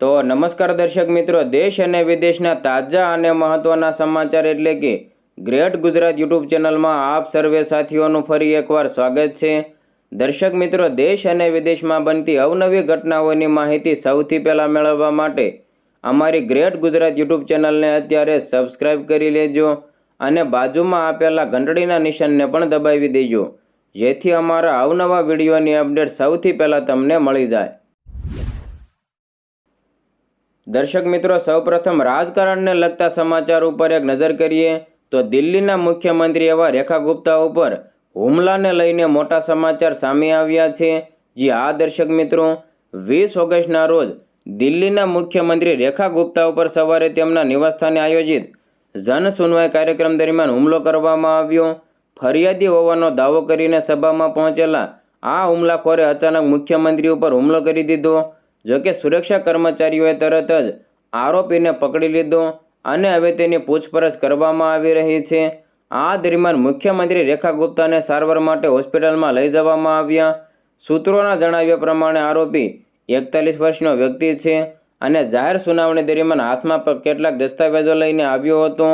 તો નમસ્કાર દર્શક મિત્રો, દેશ અને વિદેશના તાજા અને મહત્વના સમાચાર એટલે કે ગ્રેટ ગુજરાત યુટ્યુબ ચેનલમાં આપ સર્વે સાથીઓનું ફરી એકવાર સ્વાગત છે. દર્શક મિત્રો, દેશ અને વિદેશમાં બનતી અવનવી ઘટનાઓની માહિતી સૌથી પહેલાં મેળવવા માટે અમારી ગ્રેટ ગુજરાત યુટ્યુબ ચેનલને અત્યારે સબસ્ક્રાઇબ કરી લેજો અને બાજુમાં આપેલા ઘંટડીના નિશાનને પણ દબાવી દેજો. જેથી અમારા અવનવા વિડીયોની અપડેટ સૌથી પહેલાં તમને મળી જાય. દર્શક મિત્રો, સૌપ્રથમ રાજકારણને લગતા સમાચાર ઉપર એક નજર કરીએ તો દિલ્હીના મુખ્યમંત્રી એવા રેખા ગુપ્તા ઉપર હુમલાને લઈને મોટા સમાચાર સામે આવ્યા છે. જે આ દર્શક મિત્રો, વીસ ઓગસ્ટના રોજ દિલ્હીના મુખ્યમંત્રી રેખા ગુપ્તા ઉપર સવારે તેમના નિવાસસ્થાને આયોજિત જન સુનવાઈ કાર્યક્રમ દરમિયાન હુમલો કરવામાં આવ્યો. ફરિયાદી હોવાનો દાવો કરીને સભામાં પહોંચેલા આ હુમલાખોરે અચાનક મુખ્યમંત્રી ઉપર હુમલો કરી દીધો. જોકે સુરક્ષા કર્મચારીઓએ તરત જ આરોપીને પકડી લીધો અને હવે તેની પૂછપરછ કરવામાં આવી રહી છે. આ દરમિયાન મુખ્યમંત્રી રેખા ગુપ્તાને સારવાર માટે હોસ્પિટલમાં લઈ જવામાં આવ્યા. સૂત્રોના જણાવ્યા પ્રમાણે આરોપી એકતાલીસ વર્ષનો વ્યક્તિ છે અને જાહેર સુનાવણી દરમિયાન હાથમાં પર કેટલાક દસ્તાવેજો લઈને આવ્યો હતો.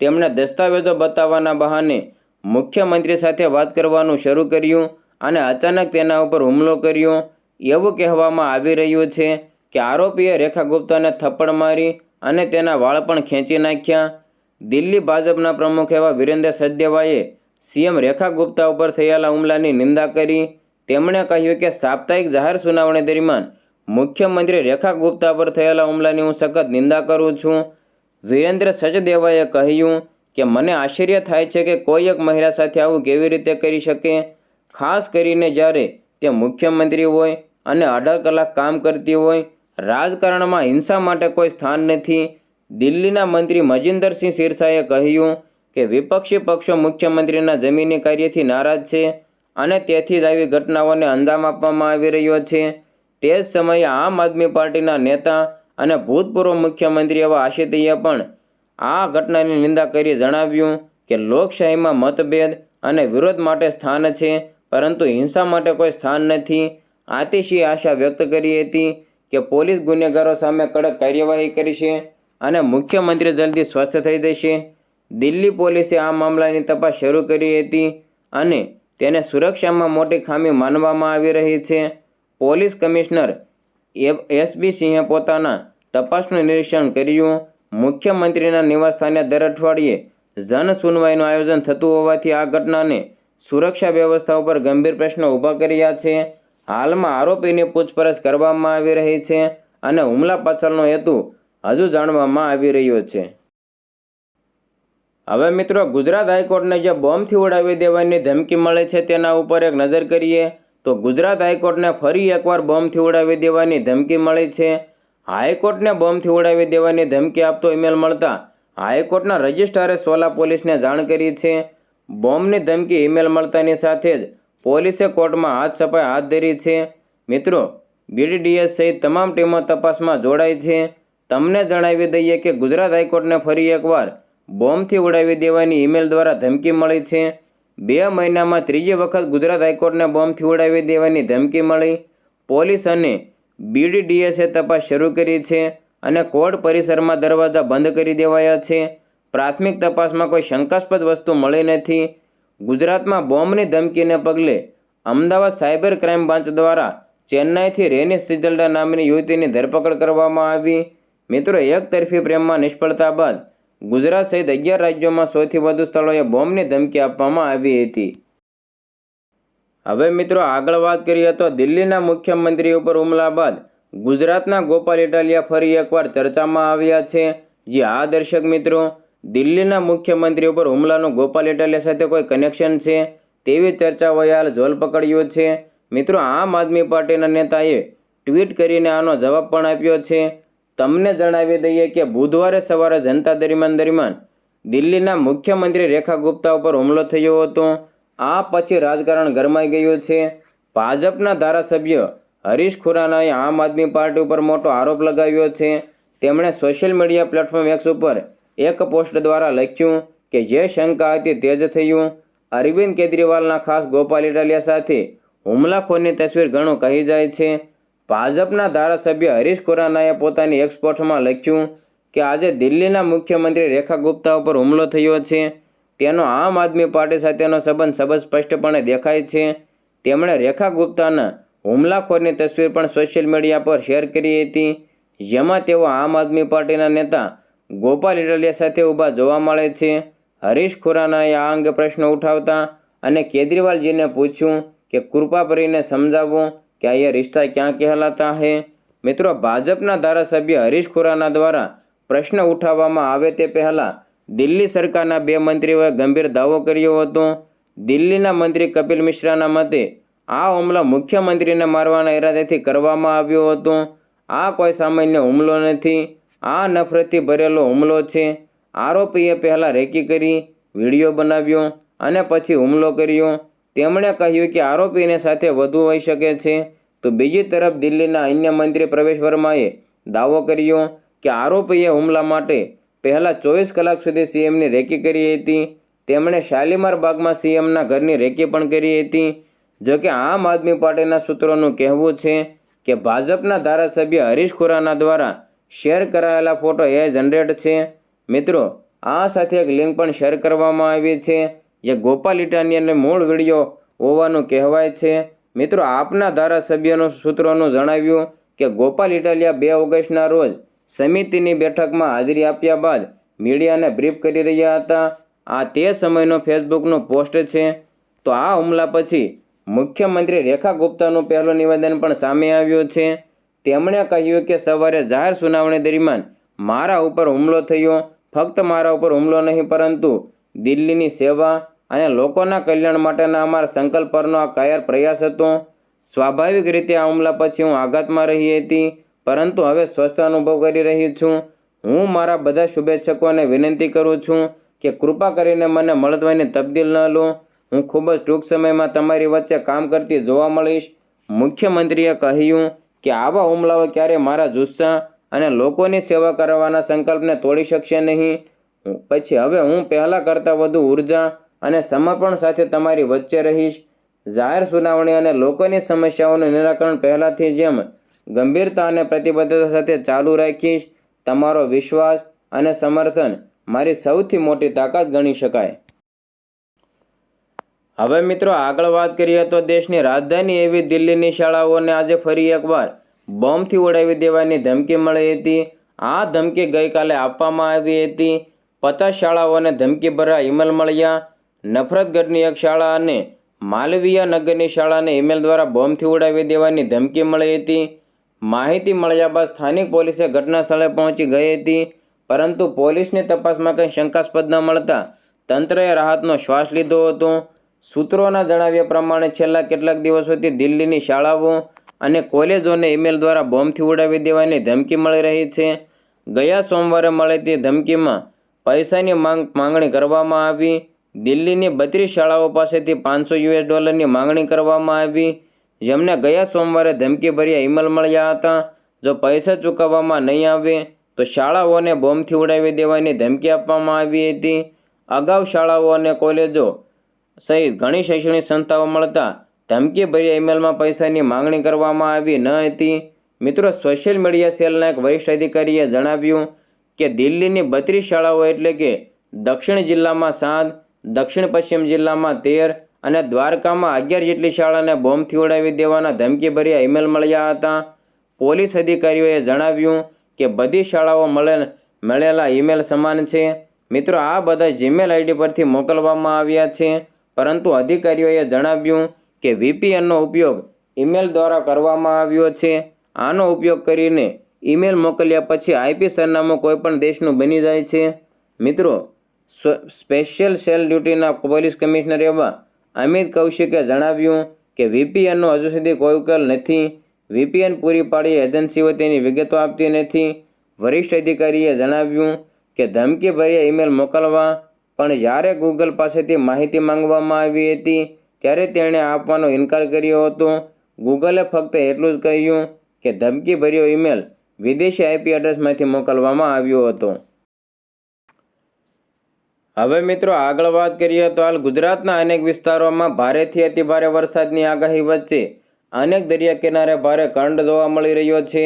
તેમણે દસ્તાવેજો બતાવવાના બહાને મુખ્યમંત્રી સાથે વાત કરવાનું શરૂ કર્યું અને અચાનક તેના ઉપર હુમલો કર્યો. એવું કહેવામાં આવી રહ્યું છે કે આરોપીએ રેખા ગુપ્તાને થપ્પડ મારી અને તેના વાળ પણ ખેંચી નાખ્યા. દિલ્હી ભાજપના પ્રમુખ એવા વિરેન્દ્ર સચદેવાએ સીએમ રેખા ગુપ્તા ઉપર થયેલા હુમલાની નિંદા કરી. તેમણે કહ્યું કે સાપ્તાહિક જાહેર સુનાવણી દરમિયાન મુખ્યમંત્રી રેખા ગુપ્તા પર થયેલા હુમલાની હું સખત નિંદા કરું છું. વિરેન્દ્ર સચદેવાએ કહ્યું કે મને આશ્ચર્ય થાય છે કે કોઈ એક મહિલા સાથે આવું કેવી રીતે કરી શકે? ખાસ કરીને જ્યારે તે મુખ્યમંત્રી હોય અને અઢાર કલાક કામ કરતી હોય, રાજકારણમાં હિંસા માટે કોઈ સ્થાન નથી. દિલ્હીના મંત્રી મજિન્દરસિંહ સિરસાએ કહ્યું કે વિપક્ષી પક્ષો મુખ્યમંત્રીના જમીની કાર્યથી નારાજ છે અને તેથી જ આવી ઘટનાઓને અંજામ આપવામાં આવી રહ્યો છે. તે જ સમયે આમ આદમી પાર્ટીના નેતા અને ભૂતપૂર્વ મુખ્યમંત્રી એવા આશિતીએ પણ આ ઘટનાની નિંદા કરી જણાવ્યું કે લોકશાહીમાં મતભેદ અને વિરોધ માટે સ્થાન છે, પરંતુ હિંસા માટે કોઈ સ્થાન નથી. આતિશીએ આશા વ્યક્ત કરી હતી કે પોલીસ ગુનેગારો સામે કડક કાર્યવાહી કરશે અને મુખ્યમંત્રી જલ્દી સ્વસ્થ થઈ જશે. દિલ્હી પોલીસે આ મામલાની તપાસ શરૂ કરી હતી અને તેને સુરક્ષામાં મોટી ખામી માનવામાં આવી રહી છે. પોલીસ કમિશનર એસબી સિંહે પોતાના તપાસનું નિરીક્ષણ કર્યું. મુખ્યમંત્રીના નિવાસસ્થાને દર અઠવાડિયે જન સુનવાઈનું આયોજન થતું હોવાથી આ ઘટનાને સુરક્ષા વ્યવસ્થા ઉપર ગંભીર પ્રશ્નો ઊભા કર્યા છે. હાલમાં આરોપીની પૂછપરછ કરવામાં આવી રહી છે અને હુમલા પાછળનો હેતુ હજુ જાણવામાં આવી રહ્યો છે. હવે મિત્રો, ગુજરાત હાઈકોર્ટને જે બોમ્બથી ઉડાવી દેવાની ધમકી મળે છે તેના ઉપર એક નજર કરીએ તો ગુજરાત હાઈકોર્ટને ફરી એકવાર બોમ્બથી ઉડાવી દેવાની ધમકી મળી છે. હાઈકોર્ટને બોમ્બથી ઉડાવી દેવાની ધમકી આપતો ઈમેલ મળતા હાઈકોર્ટના રજિસ્ટ્રારે સોલા પોલીસને જાણ કરી છે. બોમ્બની ધમકી ઈમેલ મળતાની સાથે જ પોલીસે કોર્ટમાં હાથ સફાઈ હાથ ધરી છે. મિત્રો, બીડીડીએસ સહિત તમામ ટીમો તપાસમાં જોડાઈ છે. તમને જણાવી દઈએ કે ગુજરાત હાઈકોર્ટને ફરી એકવાર બોમ્બથી ઉડાવી દેવાની ઈમેલ દ્વારા ધમકી મળી છે. બે મહિનામાં ત્રીજી વખત ગુજરાત હાઈકોર્ટને બોમ્બથી ઉડાવી દેવાની ધમકી મળી. પોલીસ અને બીડીડીએસે તપાસ શરૂ કરી છે અને કોર્ટ પરિસરમાં દરવાજા બંધ કરી દેવાયા છે. પ્રાથમિક તપાસમાં કોઈ શંકાસ્પદ વસ્તુ મળી નથી. ગુજરાતમાં બોમ્બની ધમકીને પગલે અમદાવાદ સાયબર ક્રાઇમ બ્રાન્ચ દ્વારા ચેન્નાઈથી રેની સિજલ્ડા નામની યુવતીની ધરપકડ કરવામાં આવી. મિત્રો, એક તરફી પ્રેમમાં નિષ્ફળતા બાદ ગુજરાત સહિત અગિયાર રાજ્યોમાં સૌથી વધુ સ્થળોએ બોમ્બની ધમકી આપવામાં આવી હતી. હવે મિત્રો, આગળ વાત કરીએ તો દિલ્હીના મુખ્યમંત્રી ઉપર હુમલા બાદ ગુજરાતના ગોપાલ ઇટાલિયા ફરી એકવાર ચર્ચામાં આવ્યા છે. જે આ દર્શક મિત્રો દિલ્હીના મુખ્યમંત્રી ઉપર હુમલાનું ગોપાલ ઇટાલિયા સાથે કોઈ કનેક્શન છે? તેવી ચર્ચાઓએ હાલ જોલ પકડ્યો છે. મિત્રો, આમ આદમી પાર્ટીના નેતાએ ટ્વીટ કરીને આનો જવાબ પણ આપ્યો છે. તમને જણાવી દઈએ કે બુધવારે સવારે જનતા દરમિયાન દરમિયાન દિલ્હીના મુખ્યમંત્રી રેખા ગુપ્તા ઉપર હુમલો થયો હતો. આ પછી રાજકારણ ગરમાઈ ગયું છે. ભાજપના ધારાસભ્ય હરીશ ખુરાનાએ આમ આદમી પાર્ટી ઉપર મોટો આરોપ લગાવ્યો છે. તેમણે સોશિયલ મીડિયા પ્લેટફોર્મ એક્સ ઉપર એક પોસ્ટ દ્વારા લખ્યું કે જે શંકા હતી તે જ થયું. અરવિંદ કેજરીવાલના ખાસ ગોપાલ ઇટાલિયા સાથે હુમલાખોરની તસવીર ઘણું કહી જાય છે. ભાજપના ધારાસભ્ય હરીશ ખુરાનાએ પોતાની એક્સપોર્ટમાં લખ્યું કે આજે દિલ્હીના મુખ્યમંત્રી રેખા ગુપ્તા ઉપર હુમલો થયો છે. તેનો આમ આદમી પાર્ટી સાથેનો સંબંધ સબંધ સ્પષ્ટપણે દેખાય છે. તેમણે રેખા ગુપ્તાના હુમલાખોરની તસવીર પણ સોશિયલ મીડિયા પર શેર કરી હતી. જેમાં તેઓ આમ આદમી પાર્ટીના નેતા ગોપાલ ઇટાલિયા સાથે ઊભા જોવા મળે છે. હરીશ ખુરાનાએ આ અંગે પ્રશ્ન ઉઠાવતા અને કેજરીવાલજીને પૂછ્યું કે કૃપા કરીને સમજાવો કે આ રિશ્તા ક્યાં કહેલાતા હે? મિત્રો, ભાજપના ધારાસભ્ય હરીશ ખુરાના દ્વારા પ્રશ્ન ઉઠાવવામાં આવે તે પહેલાં દિલ્હી સરકારના બે મંત્રીઓએ ગંભીર દાવો કર્યો હતો. દિલ્હીના મંત્રી કપિલ મિશ્રાના મતે આ હુમલો મુખ્યમંત્રીને મારવાના ઈરાદેથી કરવામાં આવ્યો હતો. આ કોઈ સામાન્ય હુમલો નથી. આ નફરતથી ભરેલો હુમલો છે. આરોપીએ પહેલાં રેકી કરી, વીડિયો બનાવ્યો અને પછી હુમલો કર્યો. તેમણે કહ્યું કે આરોપીને સાથે વધુ હોઈ શકે છે. તો બીજી તરફ દિલ્હીના અન્ય મંત્રી પ્રવેશ વર્માએ દાવો કર્યો કે આરોપીએ હુમલા માટે પહેલાં ચોવીસ કલાક સુધી સીએમની રેકી કરી હતી. તેમણે શાલીમાર બાગમાં સીએમના ઘરની રેકી પણ કરી હતી. જોકે આમ આદમી પાર્ટીના સૂત્રોનું કહેવું છે કે ભાજપના ધારાસભ્ય હરીશ ખુરાના દ્વારા શેર કરાયેલા ફોટો એ જનરેટ છે. મિત્રો, આ સાથે એક લિંક પણ શેર કરવામાં આવી છે, જે ગોપાલ ઇટાલિયાને મૂળ વીડિયો હોવાનું કહેવાય છે. મિત્રો, આપના ધારાસભ્યનું સૂત્રોનું જણાવ્યું કે ગોપાલ ઇટાલિયા બે ઓગસ્ટના રોજ સમિતિની બેઠકમાં હાજરી આપ્યા બાદ મીડિયાને બ્રીફ કરી રહ્યા હતા. આ તે સમયનો ફેસબુકનો પોસ્ટ છે. તો આ હુમલા પછી મુખ્યમંત્રી રેખા ગુપ્તાનું પહેલું નિવેદન પણ સામે આવ્યું છે. તેમણે કહ્યું કે સવારે જાહેર સુનાવણી દરમિયાન મારા ઉપર હુમલો થયો, ફક્ત મારા ઉપર હુમલો નહીં, પરંતુ દિલ્હીની સેવા અને લોકોના કલ્યાણ માટેના અમારા સંકલ્પ પરનો આ કાયર પ્રયાસ હતો. સ્વાભાવિક રીતે આ હુમલા પછી હું આઘાતમાં રહી હતી, પરંતુ હવે સ્વસ્થ અનુભવ કરી રહી છું. હું મારા બધા શુભેચ્છકોને વિનંતી કરું છું કે કૃપા કરીને મને મળતવાની તબદીલ ન લો. હું ખૂબ જ ટૂંક સમયમાં તમારી વચ્ચે કામ કરતી જોવા મળીશ. મુખ્યમંત્રીએ કહ્યું કે આવા હુમલાઓ ક્યારે મારા જુસ્સા અને લોકોની સેવા કરવાના સંકલ્પને તોડી શકશે નહીં? પછી હવે હું પહેલાં કરતાં વધુ ઊર્જા અને સમર્પણ સાથે તમારી વચ્ચે રહીશ. જાહેર સુનાવણી અને લોકોની સમસ્યાઓનું નિરાકરણ પહેલાંથી જેમ ગંભીરતા અને પ્રતિબદ્ધતા સાથે ચાલુ રાખીશ, તમારો વિશ્વાસ અને સમર્થન મારી સૌથી મોટી તાકાત ગણી શકાય. હવે મિત્રો આગળ વાત કરીએ તો દેશની રાજધાની એવી દિલ્હીની શાળાઓને આજે ફરી એકવાર બોમ્બથી ઉડાવી દેવાની ધમકી મળી હતી. આ ધમકી ગઈકાલે આપવામાં આવી હતી. પચાસ શાળાઓને ધમકી ભરા ઈમેલ મળ્યા. નફરતગઢની એક શાળા અને માલવીયા નગરની શાળાને ઈમેલ દ્વારા બોમ્બથી ઉડાવી દેવાની ધમકી મળી હતી. માહિતી મળ્યા બાદ સ્થાનિક પોલીસે ઘટના સ્થળે પહોંચી ગઈ હતી, પરંતુ પોલીસની તપાસમાં કંઈ શંકાસ્પદ ન મળતા તંત્રએ રાહતનો શ્વાસ લીધો હતો. સૂત્રોના જણાવ્યા પ્રમાણે છેલ્લા કેટલાક દિવસોથી દિલ્હીની શાળાઓ અને કોલેજોને ઈમેલ દ્વારા બોમ્બથી ઉડાવી દેવાની ધમકી મળી રહી છે. ગયા સોમવારે મળેલી ધમકીમાં પૈસાની માંગ માંગણી કરવામાં આવી. દિલ્હીની બત્રીસ શાળાઓ પાસેથી પાંચસો યુએસ ડોલરની માંગણી કરવામાં આવી. જેમને ગયા સોમવારે ધમકીભર્યા ઈમેલ મળ્યા હતા. જો પૈસા ચૂકવવામાં નહીં આવે, તો શાળાઓને બોમ્બથી ઉડાવી દેવાની ધમકી આપવામાં આવી હતી. અગાઉ શાળાઓ અને કોલેજો સહિત ઘણી શૈક્ષણિક સંસ્થાઓ મળતા ધમકીભર્યા ઈમેલમાં પૈસાની માંગણી કરવામાં આવી ન હતી. મિત્રો, સોશિયલ મીડિયા સેલના એક વરિષ્ઠ અધિકારીએ જણાવ્યું કે દિલ્હીની બત્રીસ શાળાઓ એટલે કે દક્ષિણ જિલ્લામાં સાત, દક્ષિણ પશ્ચિમ જિલ્લામાં તેર અને દ્વારકામાં અગિયાર જેટલી શાળાને બોમ્બથી ઉડાવી દેવાના ધમકીભર્યા ઈમેલ મળ્યા હતા. પોલીસ અધિકારીઓએ જણાવ્યું કે બધી શાળાઓ મળે મળેલા ઈમેલ સમાન છે. મિત્રો, આ બધા જીમેલ આઈડી પરથી મોકલવામાં આવ્યા છે. પરંતુ અધિકારીઓએ જણાવ્યું કે વીપીએનનો ઉપયોગ ઈમેલ દ્વારા કરવામાં આવ્યો છે. આનો ઉપયોગ કરીને ઈમેલ મોકલ્યા પછી આઈપી સરનામું કોઈપણ દેશનું બની જાય છે. મિત્રો સ્પેશિયલ સેલ ડ્યુટીના પોલીસ કમિશનર એવા અમિત કૌશિકે જણાવ્યું કે વીપીએનનો હજુ સુધી કોઈ ઉકેલ નથી. વીપીએન પૂરી પાડી એજન્સીઓ તેની વિગતો આપતી નથી. વરિષ્ઠ અધિકારીએ જણાવ્યું કે ધમકી ભર્યા ઈમેલ મોકલવા પણ જ્યારે ગૂગલ પાસેથી માહિતી માંગવામાં આવી હતી, ત્યારે તેણે આપવાનો ઇનકાર કર્યો હતો. ગૂગલે ફક્ત એટલું જ કહ્યું કે ધમકી ભર્યો ઈમેલ વિદેશી આઈપી એડ્રેસમાંથી મોકલવામાં આવ્યો હતો. હવે મિત્રો આગળ વાત કરીએ તો હાલ ગુજરાતના અનેક વિસ્તારોમાં ભારેથી અતિભારે વરસાદની આગાહી વચ્ચે અનેક દરિયા કિનારે ભારે કરંટ જોવા મળી રહ્યો છે.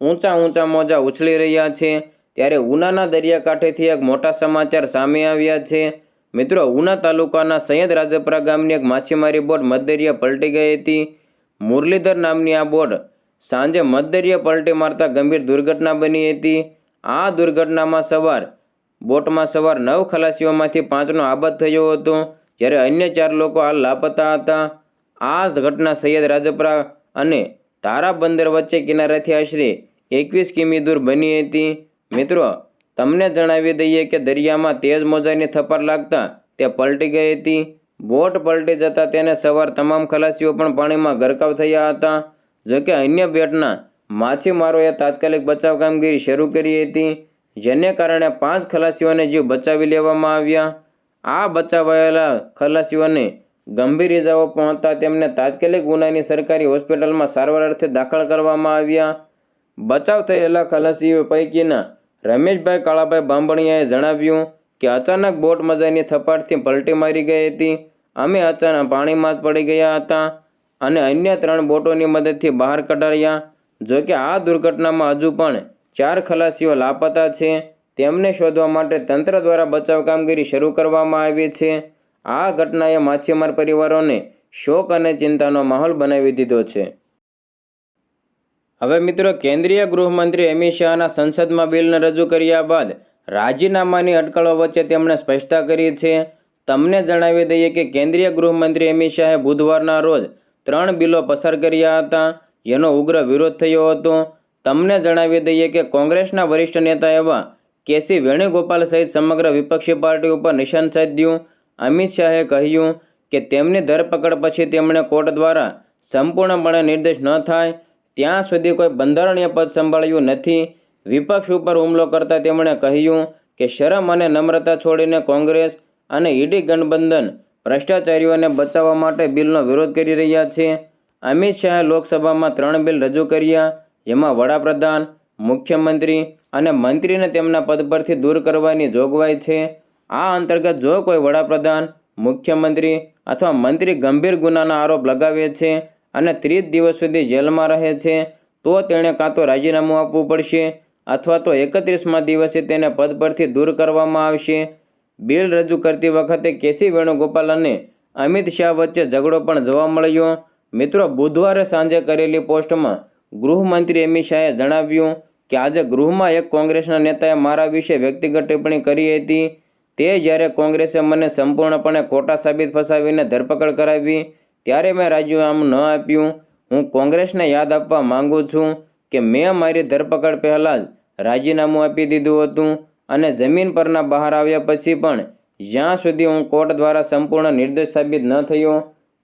ઊંચા ઊંચા મોજા ઉછળી રહ્યા છે. ત્યારે ઉનાના દરિયાકાંઠેથી એક મોટા સમાચાર સામે આવ્યા છે. મિત્રો, ઉના તાલુકાના સૈયદ રાજપરા ગામની એક માછીમારી બોટ મધદરિયા પલટી ગઈ હતી. મુરલીધર નામની આ બોટ સાંજે મધદરિયા પલટી મારતા ગંભીર દુર્ઘટના બની હતી. આ દુર્ઘટનામાં સવાર, બોટમાં સવાર નવ ખલાસીઓમાંથી પાંચનો આબદ થયો હતો, જ્યારે અન્ય ચાર લોકો હાલ લાપતા હતા. આ ઘટના સૈયદ રાજપરા અને તારા બંદર વચ્ચે કિનારેથી આશરે એકવીસ કિમી દૂર બની હતી. મિત્રો, તમને જણાવી દઈએ કે દરિયામાં તેજ મોજાની થપ્પર લાગતા તે પલટી ગઈ હતી. બોટ પલટી જતાં તેને સવાર તમામ ખલાસીઓ પણ પાણીમાં ગરકાવ થયા હતા. જોકે અન્ય બેટના માછીમારોએ તાત્કાલિક બચાવ કામગીરી શરૂ કરી હતી, જેને કારણે પાંચ ખલાસીઓને જીવ બચાવી લેવામાં આવ્યા. આ બચાવાયેલા ખલાસીઓને ગંભીર ઇજાઓ પહોંચતા તેમને તાત્કાલિક ગુનાની સરકારી હોસ્પિટલમાં સારવાર અર્થે દાખલ કરવામાં આવ્યા. બચાવ થયેલા ખલાસીઓ પૈકીના રમેશભાઈ કાળાભાઈ બાંભણિયાએ જણાવ્યું કે અચાનક બોટ મજાની થપાટથી પલટી મારી ગઈ હતી. અમે અચાનક પાણીમાં જ પડી ગયા હતા અને અન્ય ત્રણ બોટોની મદદથી બહાર કઢાડ્યા જોકે આ દુર્ઘટનામાં હજુ પણ ચાર ખલાસીઓ લાપતા છે. તેમને શોધવા માટે તંત્ર દ્વારા બચાવ કામગીરી શરૂ કરવામાં આવી છે. આ ઘટનાએ માછીમાર પરિવારોને શોક અને ચિંતાનો માહોલ બનાવી દીધો છે. હવે મિત્રો, કેન્દ્રીય ગૃહમંત્રી અમિત શાહના સંસદમાં બિલને રજૂ કર્યા બાદ રાજીનામાની અટકળો વચ્ચે તેમણે સ્પષ્ટતા કરી છે. તમને જણાવી દઈએ કે કેન્દ્રીય ગૃહમંત્રી અમિત શાહે બુધવારના રોજ ત્રણ બિલો પસાર કર્યા હતા. જેનો ઉગ્ર વિરોધ થયો હતો. તમને જણાવી દઈએ કે કોંગ્રેસના વરિષ્ઠ નેતા એવા કેસી વેણુગોપાલ સહિત સમગ્ર વિપક્ષી પાર્ટી ઉપર નિશાન સાધ્યું. અમિત શાહે કહ્યું કે તેમની ધરપકડ પછી તેમણે કોર્ટ દ્વારા સંપૂર્ણપણે નિર્દેશ ન થાય. ત્યાં સુધી કોઈ બંધારણીય પદ સંભાળ્યું નથી. વિપક્ષ ઉપર હુમલો કરતા તેમણે કહ્યું કે શરમ અને નમ્રતા છોડીને કોંગ્રેસ અને ઈડી ગઠબંધન ભ્રષ્ટાચારીઓને બચાવવા માટે બિલનો વિરોધ કરી રહ્યા છે. અમિત શાહે લોકસભામાં ત્રણ બિલ રજૂ કર્યા, જેમાં વડાપ્રધાન, મુખ્યમંત્રી અને મંત્રીને તેમના પદ પરથી દૂર કરવાની જોગવાઈ છે. આ અંતર્ગત જો કોઈ વડાપ્રધાન, મુખ્યમંત્રી અથવા મંત્રી ગંભીર ગુનાના આરોપ લગાવે છે અને ત્રીસ દિવસ સુધી જેલમાં રહે છે, તો તેણે કાં તો રાજીનામું આપવું પડશે અથવા તો એકત્રીસમાં દિવસે તેને પદ પરથી દૂર કરવામાં આવશે. બિલ રજૂ કરતી વખતે કેસી વેણુગોપાલ અને અમિત શાહ વચ્ચે ઝઘડો પણ જોવા મળ્યો. મિત્રો, બુધવારે સાંજે કરેલી પોસ્ટમાં ગૃહમંત્રી અમિત શાહે જણાવ્યું કે આજે ગૃહમાં એક કોંગ્રેસના નેતાએ મારા વિશે વ્યક્તિગત ટિપ્પણી કરી હતી. તે જ્યારે કોંગ્રેસે મને સંપૂર્ણપણે ખોટા સાબિત ફસાવીને ધરપકડ કરાવી ત્યારે મેં રાજીનામું ન આપ્યું. હું કોંગ્રેસને યાદ આપવા માંગુ છું કે મેં મારી ધરપકડ પહેલાં જ રાજીનામું આપી દીધું હતું અને જમીન પરના બહાર આવ્યા પછી પણ જ્યાં સુધી હું કોર્ટ દ્વારા સંપૂર્ણ નિર્દોષ સાબિત ન થયો,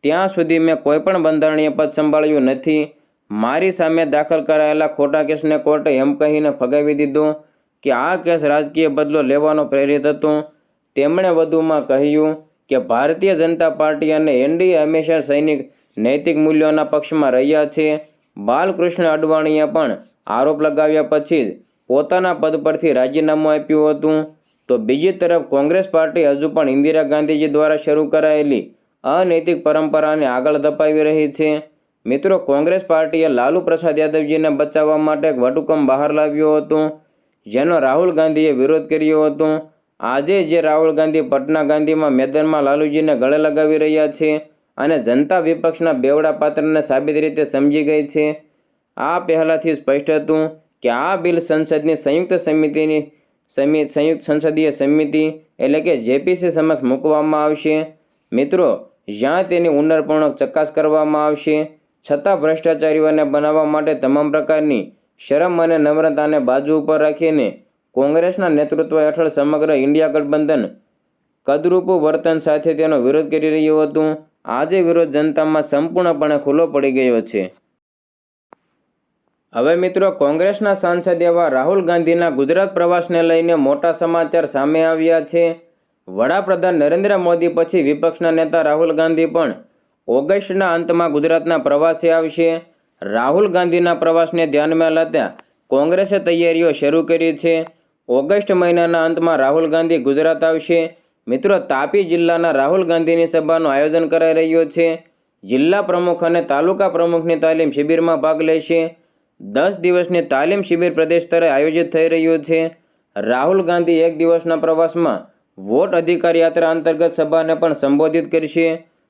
ત્યાં સુધી મેં કોઈપણ બંધારણીય પદ સંભાળ્યું નથી. મારી સામે દાખલ કરાયેલા ખોટા કેસને કોર્ટે એમ કહીને ફગાવી દીધો કે આ કેસ રાજકીય બદલો લેવાનો પ્રેરિત હતો. તેમણે વધુમાં કહ્યું કે ભારતીય જનતા પાર્ટી અને એનડીએ હંમેશા સૈનિક નૈતિક મૂલ્યોના પક્ષમાં રહ્યા છે. બાલકૃષ્ણ અડવાણીએ પણ આરોપ લગાવ્યા પછી જ પોતાના પદ પરથી રાજીનામું આપ્યું હતું. તો બીજી તરફ કોંગ્રેસ પાર્ટી હજુ પણ ઇન્દિરા ગાંધીજી દ્વારા શરૂ કરાયેલી અનૈતિક પરંપરાને આગળ ધપાવી રહી છે. મિત્રો, કોંગ્રેસ પાર્ટીએ લાલુ પ્રસાદ યાદવજીને બચાવવા માટે એક વટહુકમ બહાર લાવ્યો હતો, જેનો રાહુલ ગાંધીએ વિરોધ કર્યો હતો. આજે જે રાહુલ ગાંધી પટના ગાંધીમાં મેદાનમાં લાલુજીને ગળે લગાવી રહ્યા છે અને જનતા વિપક્ષના બેવડા પાત્રને સાબિત રીતે સમજી ગઈ છે, આ પહેલાંથી સ્પષ્ટ હતું કે આ બિલ સંસદની સંયુક્ત સમિતિની સમિ, સંયુક્ત સંસદીય સમિતિ એટલે કે જેપીસી સમક્ષ મૂકવામાં આવશે. મિત્રો, જ્યાં તેની ઊંડાણપૂર્વક ચકાસ કરવામાં આવશે, છતાં ભ્રષ્ટાચારીઓને બનાવવા માટે તમામ પ્રકારની શરમ અને નમ્રતાને બાજુ ઉપર રાખીને કોંગ્રેસના નેતૃત્વ હેઠળ સમગ્ર ઇન્ડિયા ગઠબંધન કદરૂપું વર્તન સાથે તેનો વિરોધ કરી રહ્યું હતું. આજે વિરોધ જનતામાં સંપૂર્ણપણે ખુલ્લો પડી ગયો છે. હવે મિત્રો, કોંગ્રેસના સાંસદ એવા રાહુલ ગાંધીના ગુજરાત પ્રવાસને લઈને મોટા સમાચાર સામે આવ્યા છે. વડાપ્રધાન નરેન્દ્ર મોદી પછી વિપક્ષના નેતા રાહુલ ગાંધી પણ ઓગસ્ટના અંતમાં ગુજરાતના પ્રવાસે આવશે. રાહુલ ગાંધીના પ્રવાસને ધ્યાનમાં લેતા કોંગ્રેસે તૈયારીઓ શરૂ કરી છે. ઓગસ્ટ મહિનાના અંતમાં રાહુલ ગાંધી ગુજરાત આવશે. મિત્રો, તાપી જિલ્લાના રાહુલ ગાંધીની સભાનું આયોજન કરાઈ રહ્યું છે. જિલ્લા પ્રમુખ અને તાલુકા પ્રમુખની તાલીમ શિબિરમાં ભાગ લેશે. દસ દિવસની તાલીમ શિબિર પ્રદેશ સ્તરે આયોજિત થઈ રહ્યું છે. રાહુલ ગાંધી એક દિવસના પ્રવાસમાં વોટ અધિકાર યાત્રા અંતર્ગત સભાને પણ સંબોધિત કરશે.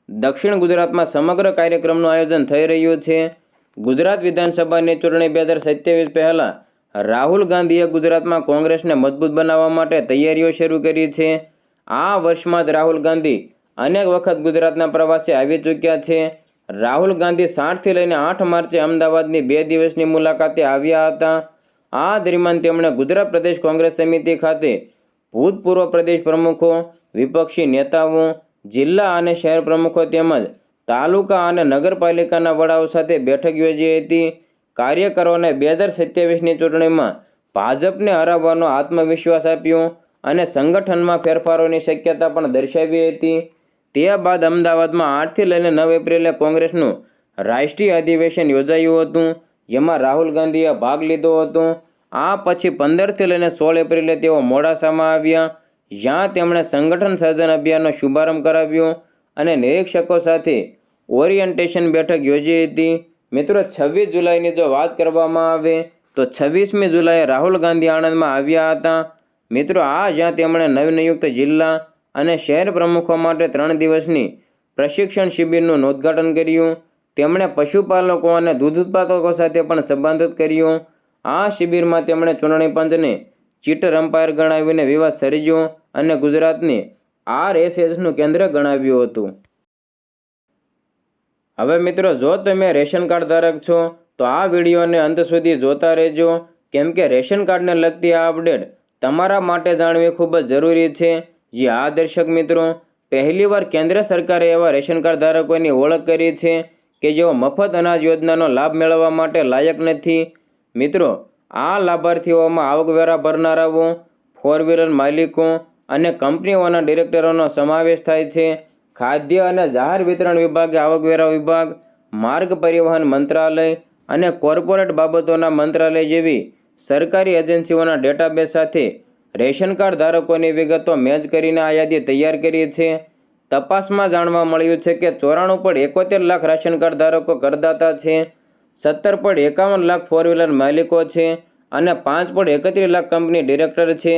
દક્ષિણ ગુજરાતમાં સમગ્ર કાર્યક્રમનું આયોજન થઈ રહ્યું છે. ગુજરાત વિધાનસભાની ચૂંટણી બે હજાર સત્યાવીસ પહેલાં રાહુલ ગાંધીએ ગુજરાતમાં કોંગ્રેસને મજબૂત બનાવવા માટે તૈયારીઓ શરૂ કરી છે. આ વર્ષમાં જ રાહુલ ગાંધી અનેક વખત ગુજરાતના પ્રવાસે આવી ચૂક્યા છે. રાહુલ ગાંધી સાતથી લઈને આઠ માર્ચે અમદાવાદની બે દિવસની મુલાકાતે આવ્યા હતા. આ દરમિયાન તેમણે ગુજરાત પ્રદેશ કોંગ્રેસ સમિતિ ખાતે ભૂતપૂર્વ પ્રદેશ પ્રમુખો, વિપક્ષી નેતાઓ, જિલ્લા અને શહેર પ્રમુખો તેમજ તાલુકા અને નગરપાલિકાના વડાઓ સાથે બેઠક યોજી હતી. કાર્યકરોને બે હજાર સત્યાવીસની ચૂંટણીમાં ભાજપને હરાવવાનો આત્મવિશ્વાસ આપ્યો અને સંગઠનમાં ફેરફારોની શક્યતા પણ દર્શાવી હતી. તે બાદ અમદાવાદમાં આઠથી લઈને નવ એપ્રિલે કોંગ્રેસનું રાષ્ટ્રીય અધિવેશન યોજાયું હતું. જેમાં રાહુલ ગાંધીએ ભાગ લીધો હતો. આ પછી પંદરથી લઈને સોળ એપ્રિલે તેઓ મોડાસામાં આવ્યા. જ્યાં તેમણે સંગઠન સર્જન અભિયાનનો શુભારંભ કરાવ્યો અને નિરીક્ષકો સાથે ઓરિએન્ટેશન બેઠક યોજી હતી. મિત્રો, છવ્વીસ જુલાઈની જો વાત કરવામાં આવે, તો છવ્વીસમી જુલાઈએ રાહુલ ગાંધી આણંદમાં આવ્યા હતા. મિત્રો, આ જ્યાં તેમણે નવનિયુક્ત જિલ્લા અને શહેર પ્રમુખો માટે ત્રણ દિવસની પ્રશિક્ષણ શિબિરનું ઉદ્ઘાટન કર્યું, તેમણે પશુપાલકો અને દૂધ ઉત્પાદકો સાથે પણ સંબંધિત કર્યું. આ શિબિરમાં તેમણે ચૂંટણી પંચને ચીટર અમ્પાયર ગણાવીને વિવાદ સર્જ્યો અને ગુજરાતને આરએસએસનું કેન્દ્ર ગણાવ્યું હતું. હવે મિત્રો, જો તમે રેશન કાર્ડ ધારક છો, તો આ વિડીયોને અંત સુધી જોતા રહેજો. કેમ કે રેશન કાર્ડને લગતી આ અપડેટ તમારા માટે જાણવી ખૂબ જ જરૂરી છે. જે આ દર્શક મિત્રો, પહેલીવાર કેન્દ્ર સરકારે એવા રેશન કાર્ડ ધારકોની ઓળખ કરી છે કે જેઓ મફત અનાજ યોજનાનો લાભ મેળવવા માટે લાયક નથી. મિત્રો, આ લાભાર્થીઓમાં આવકવેરા ભરનારાઓ ફોર વ્હીલર માલિકો અને કંપનીઓના ડિરેક્ટરોનો સમાવેશ થાય છે. ખાદ્ય અને જાહેર વિતરણ વિભાગે આવકવેરા વિભાગ, માર્ગ પરિવહન મંત્રાલય અને કોર્પોરેટ બાબતોના મંત્રાલય જેવી સરકારી એજન્સીઓના ડેટાબેઝ સાથે રેશન કાર્ડ ધારકોની વિગતો મેચ કરીને આ યાદી તૈયાર કરી છે. તપાસમાં જાણવા મળ્યું છે કે ચોરાણું પોઈન્ટ એકોતેર લાખ રાશન કાર્ડ ધારકો કરદાતા છે, સત્તર પોઈન્ટ એકાવન લાખ ફોર વ્હીલર માલિકો છે અને પાંચ પોઈન્ટ એકત્રીસ લાખ કંપની ડિરેક્ટર છે.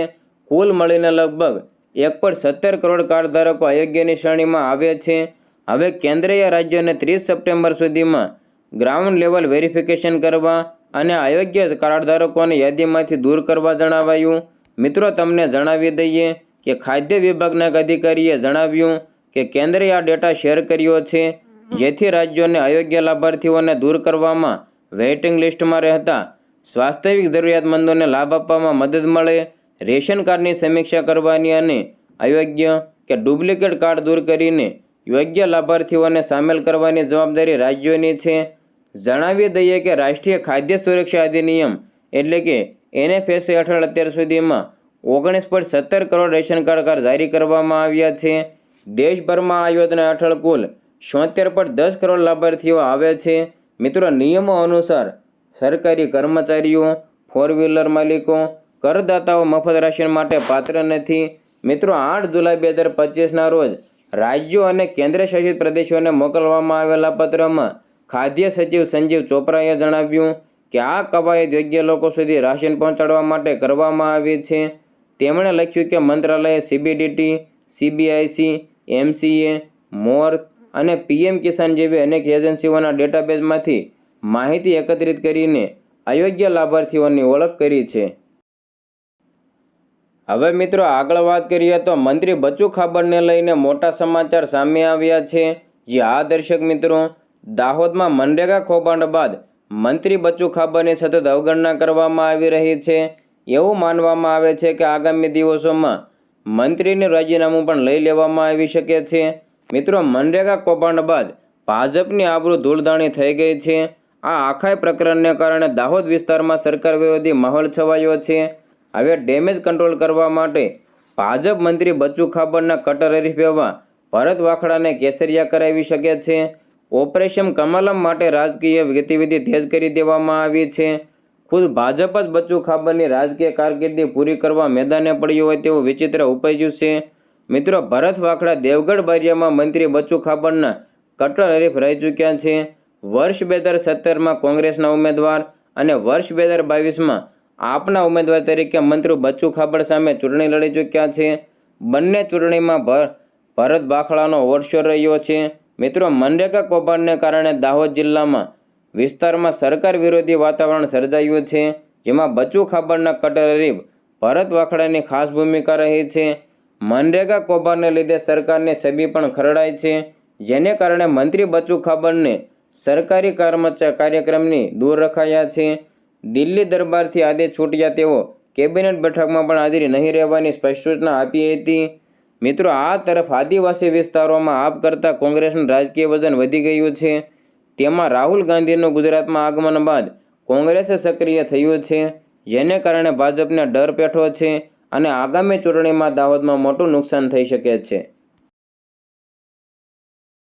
કુલ મળીને લગભગ એક પર સત્તર કરોડ કાર્ડ ધારકો અયોગ્યની શ્રેણીમાં આવે છે. હવે કેન્દ્રીય રાજ્યોને ત્રીસ સપ્ટેમ્બર સુધીમાં ગ્રાઉન્ડ લેવલ વેરિફિકેશન કરવા અને અયોગ્ય કાર્ડ ધારકોને યાદીમાંથી દૂર કરવા જણાવાયું. મિત્રો, તમને જણાવી દઈએ કે ખાદ્ય વિભાગના અધિકારીએ જણાવ્યું કે કેન્દ્રએ આ ડેટા શેર કર્યો છે. જેથી રાજ્યોને અયોગ્ય લાભાર્થીઓને દૂર કરવામાં વેઇટિંગ લિસ્ટમાં રહેતા વાસ્તવિક જરૂરિયાતમંદોને લાભ આપવામાં મદદ મળે. રેશન કાર્ડની સમીક્ષા કરવાની અને અયોગ્ય કે ડુપ્લિકેટ કાર્ડ દૂર કરીને યોગ્ય લાભાર્થીઓને સામેલ કરવાની જવાબદારી રાજ્યોની છે. જણાવી દઈએ કે રાષ્ટ્રીય ખાદ્ય સુરક્ષા અધિનિયમ એટલે કે એનએફએસએ હેઠળ અત્યાર સુધીમાં ઓગણીસ પોઈન્ટ સત્તર કરોડ રેશન કાર્ડ કાર્ડ જારી કરવામાં આવ્યા છે. દેશભરમાં આ યોજના હેઠળ કુલ છોતેર પોઈન્ટ દસ કરોડ લાભાર્થીઓ આવે છે. મિત્રો, નિયમો અનુસાર સરકારી કર્મચારીઓ ફોર વ્હીલર માલિકો કરદાતાઓ મફત રાશન માટે પાત્ર નથી. મિત્રો, આઠ જુલાઈ બે હજાર પચીસના રોજ રાજ્યો અને કેન્દ્રશાસિત પ્રદેશોને મોકલવામાં આવેલા પત્રમાં ખાદ્ય સચિવ સંજીવ ચોપરાએ જણાવ્યું કે આ કવાયત યોગ્ય લોકો સુધી રાશન પહોંચાડવા માટે કરવામાં આવી છે. તેમણે લખ્યું કે મંત્રાલયે સીબીડીટી સીબીઆઈસી એમસીએ મોર્થ અને પીએમ કિસાન જેવી અનેક એજન્સીઓના ડેટાબેઝમાંથી માહિતી એકત્રિત કરીને અયોગ્ય લાભાર્થીઓની ઓળખ કરી છે. હવે મિત્રો આગળ વાત કરીએ તો મંત્રી બચુ ખાબરને લઈને મોટા સમાચાર સામે આવ્યા છે. જે આ દર્શક મિત્રો, દાહોદમાં મનરેગા કૌભાંડ બાદ મંત્રી બચુ ખાબરની સતત અવગણના કરવામાં આવી રહી છે. એવું માનવામાં આવે છે કે આગામી દિવસોમાં મંત્રીનું રાજીનામું પણ લઈ લેવામાં આવી શકે છે. મિત્રો, મનરેગા કૌભાંડ બાદ ભાજપની આબરૂ ધૂળધાણી થઈ ગઈ છે. આ આખાય પ્રકરણને કારણે દાહોદ વિસ્તારમાં સરકાર વિરોધી માહોલ છવાયો છે. હવે ડેમેજ કંટ્રોલ કરવા માટે ભાજપ મંત્રી બચ્ચુ ખાબડના કટર હરીફ એવા ભરત વાખડાને કેસરિયા કરાવી શકે છે. ઓપરેશન કમલમ માટે રાજકીય ગતિવિધિ તેજ કરી દેવામાં આવી છે. ખુદ ભાજપ જ બચ્ચુ ખાબડની રાજકીય કારકિર્દી પૂરી કરવા મેદાને પડ્યું હોય તેવું વિચિત્ર ઉપજ્યું છે. મિત્રો, ભરત વાખડા દેવગઢ બારિયામાં મંત્રી બચ્ચુ ખાબડના કટ્ટર હરીફ રહી ચૂક્યા છે. વર્ષ બે હજાર સત્તરમાં કોંગ્રેસના ઉમેદવાર અને વર્ષ બે હજાર બાવીસમાં આપના ઉમેદવાર તરીકે મંત્રી બચ્ચુ ખાબડ સામે ચૂંટણી લડી ચૂક્યા છે. બંને ચૂંટણીમાં ભર, ભરત બાખડાનો ઓરશો રહ્યો છે. મિત્રો, મનરેગા કૌભાંડને કારણે દાહોદ જિલ્લામાં વિસ્તારમાં સરકાર વિરોધી વાતાવરણ સર્જાયું છે, જેમાં બચ્ચુ ખાબડના કટ્ટર હરીફ ભરત વાખડાની ખાસ ભૂમિકા રહી છે. મનરેગા કૌભાંડને લીધે સરકારની છબી પણ ખરડાય છે, જેને કારણે મંત્રી બચ્ચુ ખાબડને સરકારી કાર્યક્રમની દૂર રખાયા છે. દિલ્હી દરબારથી આદેશ છૂટ્યા તેઓ કેબિનેટ બેઠકમાં પણ હાજરી નહીં રહેવાની સ્પષ્ટ સૂચના આપી હતી. મિત્રો, આ તરફ આદિવાસી વિસ્તારોમાં આપ કરતાં કોંગ્રેસનું રાજકીય વજન વધી ગયું છે. તેમાં રાહુલ ગાંધીનું ગુજરાતમાં આગમન બાદ કોંગ્રેસે સક્રિય થયું છે. જેને કારણે ભાજપને ડર પેઠો છે અને આગામી ચૂંટણીમાં દાહોદમાં મોટું નુકસાન થઈ શકે છે.